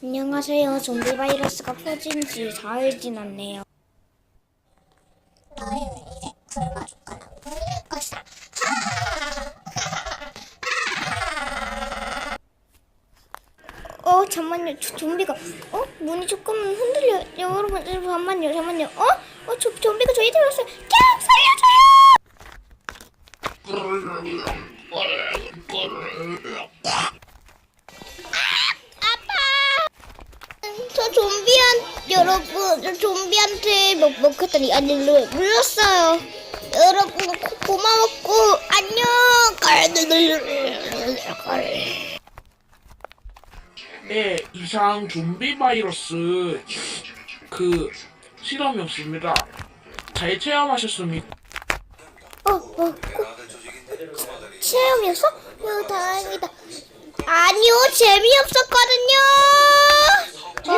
안녕하세요. 좀비 바이러스가 퍼진 지 사흘 지났네요. 너희는 이제 굶어 죽거나 물릴 것이다. 어, 잠만요. 저, 좀비가 어? 문이 조금 흔들려. 여러분, 여러분 잠만요. 잠만요. 어? 어, 저, 좀비가 저희 들어왔어요. 야, 살려줘요! 저 좀비한 여러분 저 좀비한테 뭐 먹혔더니 아니 로 물렸어요. 여러분 고, 고마웠고 안녕. 네, 이상 좀비 바이러스 그 실험이었습니다. 잘 체험하셨습니까? 어, 어, 고, 체험이었어? 어, 다행이다. 아니요, 재미없었거든요.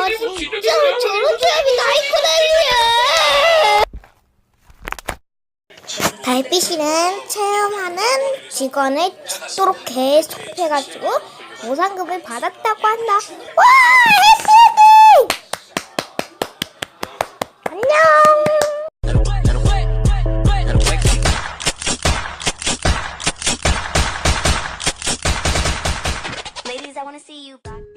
아, 진짜 저렇게 하면 나이프다이야 달빛이는 체험하는 직원을 죽도록 계속 해가지고 보상금을 받았다고 한다. 와! 해피해피! 안녕! I want to see you back.